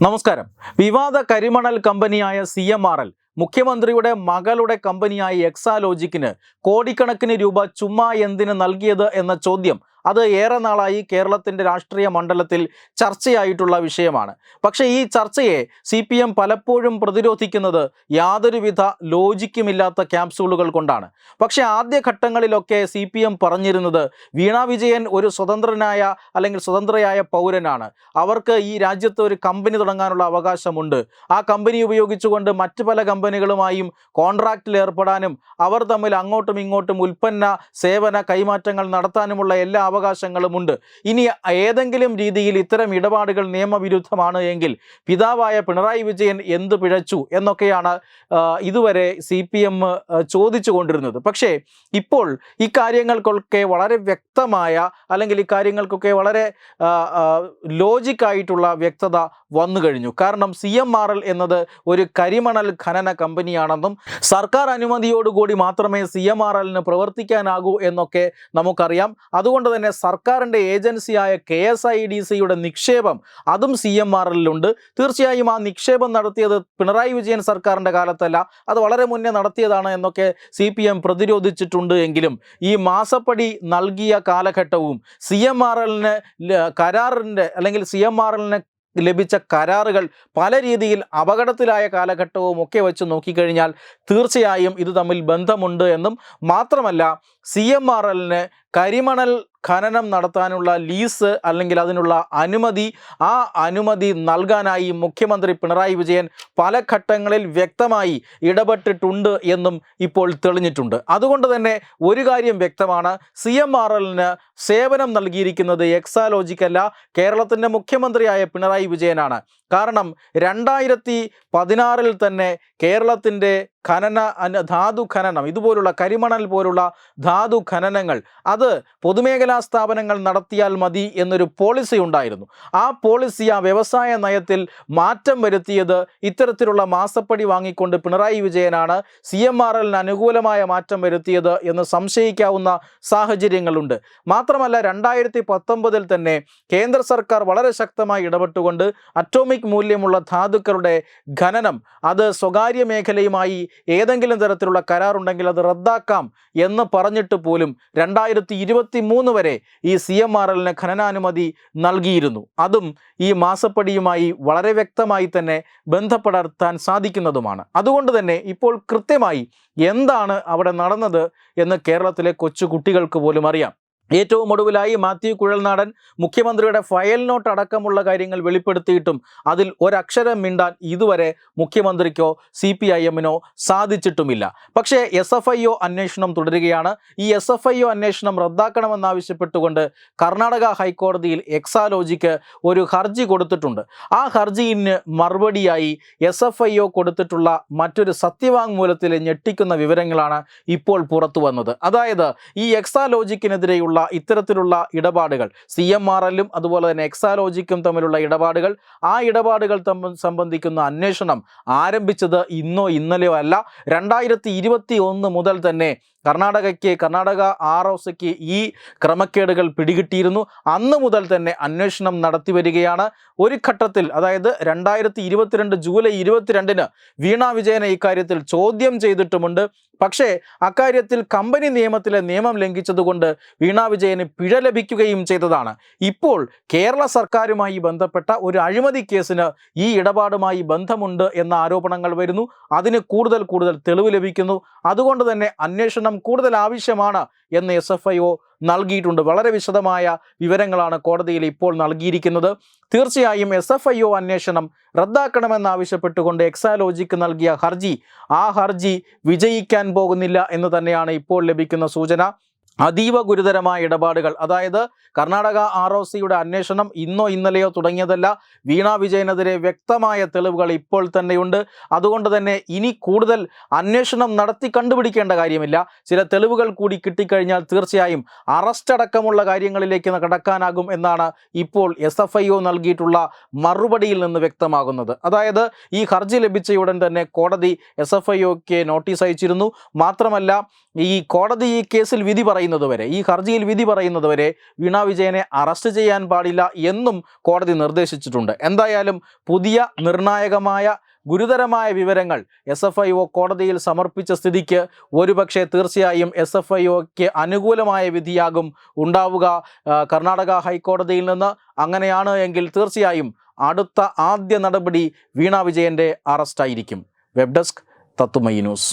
നമസ്കാരം. വിവാദ കരിമണൽ കമ്പനിയായ സി എം ആർ എൽ മുഖ്യമന്ത്രിയുടെ മകളുടെ കമ്പനിയായ എക്സാലോജിക്കിന് കോടിക്കണക്കിന് രൂപ ചുമ്മാ എന്തിന് നൽകിയത് എന്ന ചോദ്യം അത് ഏറെ നാളായി കേരളത്തിന്റെ രാഷ്ട്രീയ മണ്ഡലത്തിൽ ചർച്ചയായിട്ടുള്ള വിഷയമാണ്. പക്ഷേ ഈ ചർച്ചയെ സി പി എം പലപ്പോഴും പ്രതിരോധിക്കുന്നത് യാതൊരുവിധ ലോജിക്കുമില്ലാത്ത ക്യാപ്സൂളുകൾ കൊണ്ടാണ്. പക്ഷേ ആദ്യഘട്ടങ്ങളിലൊക്കെ സി പി എം പറഞ്ഞിരുന്നത് വീണ വിജയൻ ഒരു സ്വതന്ത്രനായ അല്ലെങ്കിൽ സ്വതന്ത്രയായ പൗരനാണ്. അവർക്ക് ഈ രാജ്യത്ത് ഒരു കമ്പനി തുടങ്ങാനുള്ള അവകാശമുണ്ട്. ആ കമ്പനി ഉപയോഗിച്ചുകൊണ്ട് മറ്റ് പല കമ്പനികളുമായും കോൺട്രാക്റ്റിൽ ഏർപ്പെടാനും അവർ തമ്മിൽ അങ്ങോട്ടും ഇങ്ങോട്ടും ഉൽപ്പന്ന സേവന കൈമാറ്റങ്ങൾ നടത്താനുമുള്ള എല്ലാ അവകാശങ്ങളുമുണ്ട്. ഇനി ഏതെങ്കിലും രീതിയിൽ ഇത്തരം ഇടപാടുകൾ നിയമവിരുദ്ധമാണ് എങ്കിൽ പിതാവായ പിണറായി വിജയൻ എന്ത് പിഴച്ചു എന്നൊക്കെയാണ് ഇതുവരെ സി പി എം ചോദിച്ചു കൊണ്ടിരുന്നത് പക്ഷേ ഇപ്പോൾ ഇക്കാര്യങ്ങൾക്കൊക്കെ വളരെ വ്യക്തമായ അല്ലെങ്കിൽ ഇക്കാര്യങ്ങൾക്കൊക്കെ വളരെ ലോജിക്കായിട്ടുള്ള വ്യക്തത വന്നു കഴിഞ്ഞു. കാരണം സി എം ആർ എൽ എന്നത് ഒരു കരിമണൽ ഖനന കമ്പനിയാണെന്നും സർക്കാർ അനുമതിയോടുകൂടി മാത്രമേ സി എം ആർ എല്ലിന് പ്രവർത്തിക്കാനാകൂ എന്നൊക്കെ നമുക്കറിയാം. അതുകൊണ്ട് തന്നെ സർക്കാരിന്റെ ഏജൻസിയായ കെ എസ് ഐ ഡി സിയുടെ നിക്ഷേപം അതും സി എം ആർ എല്ലിലുണ്ട്. തീർച്ചയായും ആ നിക്ഷേപം നടത്തിയത് പിണറായി വിജയൻ സർക്കാരിന്റെ കാലത്തല്ല അത് വളരെ മുന്നേ നടത്തിയതാണ് എന്നൊക്കെ സി പി എം പ്രതിരോധിച്ചിട്ടുണ്ട് എങ്കിലും ഈ മാസപ്പടി നൽകിയ കാലഘട്ടവും സി എം ആർ എല്ലിന് കരാറിന്റെ അല്ലെങ്കിൽ സി എം ആർ എല്ലിന് ലഭിച്ച കരാറുകൾ പല രീതിയിൽ അപകടത്തിലായ കാലഘട്ടവും ഒക്കെ വെച്ച് നോക്കിക്കഴിഞ്ഞാൽ തീർച്ചയായും ഇത് തമ്മിൽ ബന്ധമുണ്ട് എന്നും മാത്രമല്ല സി എം ആർ എല്ലിന് കരിമണൽ ഖനനം നടത്താനുള്ള ലീസ് അല്ലെങ്കിൽ അതിനുള്ള അനുമതി ആ അനുമതി നൽകാനായി മുഖ്യമന്ത്രി പിണറായി വിജയൻ പല ഘട്ടങ്ങളിൽ വ്യക്തമായി ഇടപെട്ടിട്ടുണ്ട് എന്നും ഇപ്പോൾ തെളിഞ്ഞിട്ടുണ്ട്. അതുകൊണ്ട് തന്നെ ഒരു കാര്യം വ്യക്തമാണ്. സി എം സേവനം നൽകിയിരിക്കുന്നത് എക്സാലോജിക്കല്ല കേരളത്തിന്റെ മുഖ്യമന്ത്രിയായ പിണറായി വിജയനാണ്. കാരണം രണ്ടായിരത്തി പതിനാറിൽ തന്നെ കേരളത്തിന്റെ ഖനന ധാതു ഖനനം ഇതുപോലുള്ള കരിമണൽ പോലുള്ള ധാതു ഖനനങ്ങൾ അത് പൊതുമേഖലാ സ്ഥാപനങ്ങൾ നടത്തിയാൽ മതി എന്നൊരു പോളിസി ഉണ്ടായിരുന്നു. ആ പോളിസി ആ വ്യവസായ നയത്തിൽ മാറ്റം വരുത്തിയത് ഇത്തരത്തിലുള്ള മാസപ്പടി വാങ്ങിക്കൊണ്ട് പിണറായി വിജയനാണ്. സി എം ആർ എല്ലിന് അനുകൂലമായ മാറ്റം വരുത്തിയത് എന്ന് സംശയിക്കാവുന്ന സാഹചര്യങ്ങളുണ്ട്. മാത്രമല്ല രണ്ടായിരത്തി പത്തൊമ്പതിൽ തന്നെ കേന്ദ്ര സർക്കാർ വളരെ ശക്തമായി ഇടപെട്ടുകൊണ്ട് അറ്റോമിക് മൂല്യമുള്ള ധാതുക്കളുടെ ഖനനം അത് സ്വകാര്യ മേഖലയുമായി ഏതെങ്കിലും തരത്തിലുള്ള കരാറുണ്ടെങ്കിൽ അത് റദ്ദാക്കാം എന്ന് പറഞ്ഞിട്ട് പോലും രണ്ടായിരത്തി ഇരുപത്തി മൂന്ന് വരെ ഈ സി എം ആർ എല്ലിന് ഖനനാനുമതി നൽകിയിരുന്നു. അതും ഈ മാസപ്പടിയുമായി വളരെ വ്യക്തമായി തന്നെ ബന്ധപ്പെടുത്താൻ സാധിക്കുന്നതുമാണ്. അതുകൊണ്ട് തന്നെ ഇപ്പോൾ കൃത്യമായി എന്താണ് അവിടെ നടന്നത് എന്ന് കേരളത്തിലെ കൊച്ചു കുട്ടികൾക്ക് പോലും അറിയാം. ഏറ്റവും ഒടുവിലായി മാത്യു കുഴൽനാടൻ മുഖ്യമന്ത്രിയുടെ ഫയൽ നോട്ട് അടക്കമുള്ള കാര്യങ്ങൾ വെളിപ്പെടുത്തിയിട്ടും അതിൽ ഒരക്ഷരം മിണ്ടാൻ ഇതുവരെ മുഖ്യമന്ത്രിക്കോ സി പി ഐ എമ്മിനോ സാധിച്ചിട്ടുമില്ല. പക്ഷേ എസ് എഫ് ഐ ഒ അന്വേഷണം തുടരുകയാണ്. ഈ എസ് എഫ് ഐ ഒ അന്വേഷണം റദ്ദാക്കണമെന്നാവശ്യപ്പെട്ടുകൊണ്ട് കർണാടക ഹൈക്കോടതിയിൽ എക്സാലോജിക്ക് ഒരു ഹർജി കൊടുത്തിട്ടുണ്ട്. ആ ഹർജിയിന് മറുപടിയായി എസ് എഫ് ഐ ഒ കൊടുത്തിട്ടുള്ള മറ്റൊരു സത്യവാങ്മൂലത്തിലെ ഞെട്ടിക്കുന്ന വിവരങ്ങളാണ് ഇപ്പോൾ പുറത്തു വന്നത് അതായത് ഈ എക്സാലോജിക്കിനെതിരെയുള്ള ഇത്തരത്തിലുള്ള ഇടപാടുകൾ. സി എം ആർ എല്ലും അതുപോലെ തന്നെ എക്സാലോജിക്കും തമ്മിലുള്ള ഇടപാടുകൾ. ആ ഇടപാടുകൾ തമ്മിൽ സംബന്ധിക്കുന്ന അന്വേഷണം ആരംഭിച്ചത് ഇന്നോ ഇന്നലെയോ അല്ല. രണ്ടായിരത്തി മുതൽ തന്നെ കർണാടകയ്ക്ക് കർണാടക ആർ ഒ സിക്ക് ഈ ക്രമക്കേടുകൾ പിടികിട്ടിയിരുന്നു. അന്ന് മുതൽ തന്നെ അന്വേഷണം നടത്തി വരികയാണ്. ഒരു ഘട്ടത്തിൽ അതായത് രണ്ടായിരത്തി ഇരുപത്തിരണ്ട് ജൂലൈ ഇരുപത്തിരണ്ടിന് വീണ വിജയനെ ഇക്കാര്യത്തിൽ ചോദ്യം ചെയ്തിട്ടുമുണ്ട്. പക്ഷേ അക്കാര്യത്തിൽ കമ്പനി നിയമത്തിലെ നിയമം ലംഘിച്ചതുകൊണ്ട് വീണ വിജയന് പിഴ ലഭിക്കുകയും ചെയ്തതാണ്. ഇപ്പോൾ കേരള സർക്കാരുമായി ബന്ധപ്പെട്ട ഒരു അഴിമതി കേസിന് ഈ ഇടപാടുമായി ബന്ധമുണ്ട് എന്ന ആരോപണങ്ങൾ വരുന്നു. അതിന് കൂടുതൽ കൂടുതൽ തെളിവ് ലഭിക്കുന്നു. അതുകൊണ്ട് തന്നെ അന്വേഷണം കൂടുതൽ ആവശ്യമാണ് എന്ന് എസ് എഫ് ഐ ഒ നൽകിയിട്ടുണ്ട്. വളരെ വിശദമായ വിവരങ്ങളാണ് കോടതിയിൽ ഇപ്പോൾ നൽകിയിരിക്കുന്നത്. തീർച്ചയായും എസ് എഫ് ഐ ഒ അന്വേഷണം റദ്ദാക്കണമെന്നാവശ്യപ്പെട്ടുകൊണ്ട് എക്സാലോജിക്ക് നൽകിയ ഹർജി. ആ ഹർജി വിജയിക്കാൻ പോകുന്നില്ല എന്ന് തന്നെയാണ് ഇപ്പോൾ ലഭിക്കുന്ന സൂചന. അതീവ ഗുരുതരമായ ഇടപാടുകൾ. അതായത് കർണാടക ആർ ഒ സിയുടെ അന്വേഷണം ഇന്നോ ഇന്നലെയോ തുടങ്ങിയതല്ല. വീണ വിജയനെതിരെ വ്യക്തമായ തെളിവുകൾ ഇപ്പോൾ തന്നെയുണ്ട്. അതുകൊണ്ട് തന്നെ ഇനി കൂടുതൽ അന്വേഷണം നടത്തി കണ്ടുപിടിക്കേണ്ട കാര്യമില്ല. ചില തെളിവുകൾ കൂടി കിട്ടിക്കഴിഞ്ഞാൽ തീർച്ചയായും അറസ്റ്റ് അടക്കമുള്ള കാര്യങ്ങളിലേക്ക് കടക്കാനാകും എന്നാണ് ഇപ്പോൾ എസ് എഫ് ഐ ഒ നൽകിയിട്ടുള്ള മറുപടിയിൽ നിന്ന് വ്യക്തമാകുന്നത്. അതായത് ഈ ഹർജി ലഭിച്ചയുടൻ തന്നെ കോടതി എസ് എഫ് ഐ ഒക്ക് നോട്ടീസ് അയച്ചിരുന്നു. മാത്രമല്ല ഈ കോടതി ഈ കേസിൽ വിധി പറയുന്നു. പറയുന്നത് വരെ ഈ ഹർജിയിൽ വിധി പറയുന്നതുവരെ വീണ വിജയനെ അറസ്റ്റ് ചെയ്യാൻ പാടില്ല എന്നും കോടതി നിർദ്ദേശിച്ചിട്ടുണ്ട്. എന്തായാലും പുതിയ നിർണായകമായ ഗുരുതരമായ വിവരങ്ങൾ എസ് എഫ് ഐ ഒ കോടതിയിൽ സമർപ്പിച്ച സ്ഥിതിക്ക് ഒരുപക്ഷെ തീർച്ചയായും എസ് എഫ് ഐ ഒക്ക് അനുകൂലമായ വിധിയാകും ഉണ്ടാവുക. കർണാടക ഹൈക്കോടതിയിൽ നിന്ന് അങ്ങനെയാണ് എങ്കിൽ തീർച്ചയായും അടുത്ത ആദ്യ നടപടി വീണ വിജയന്റെ അറസ്റ്റായിരിക്കും. Web desk Tatwamayi news.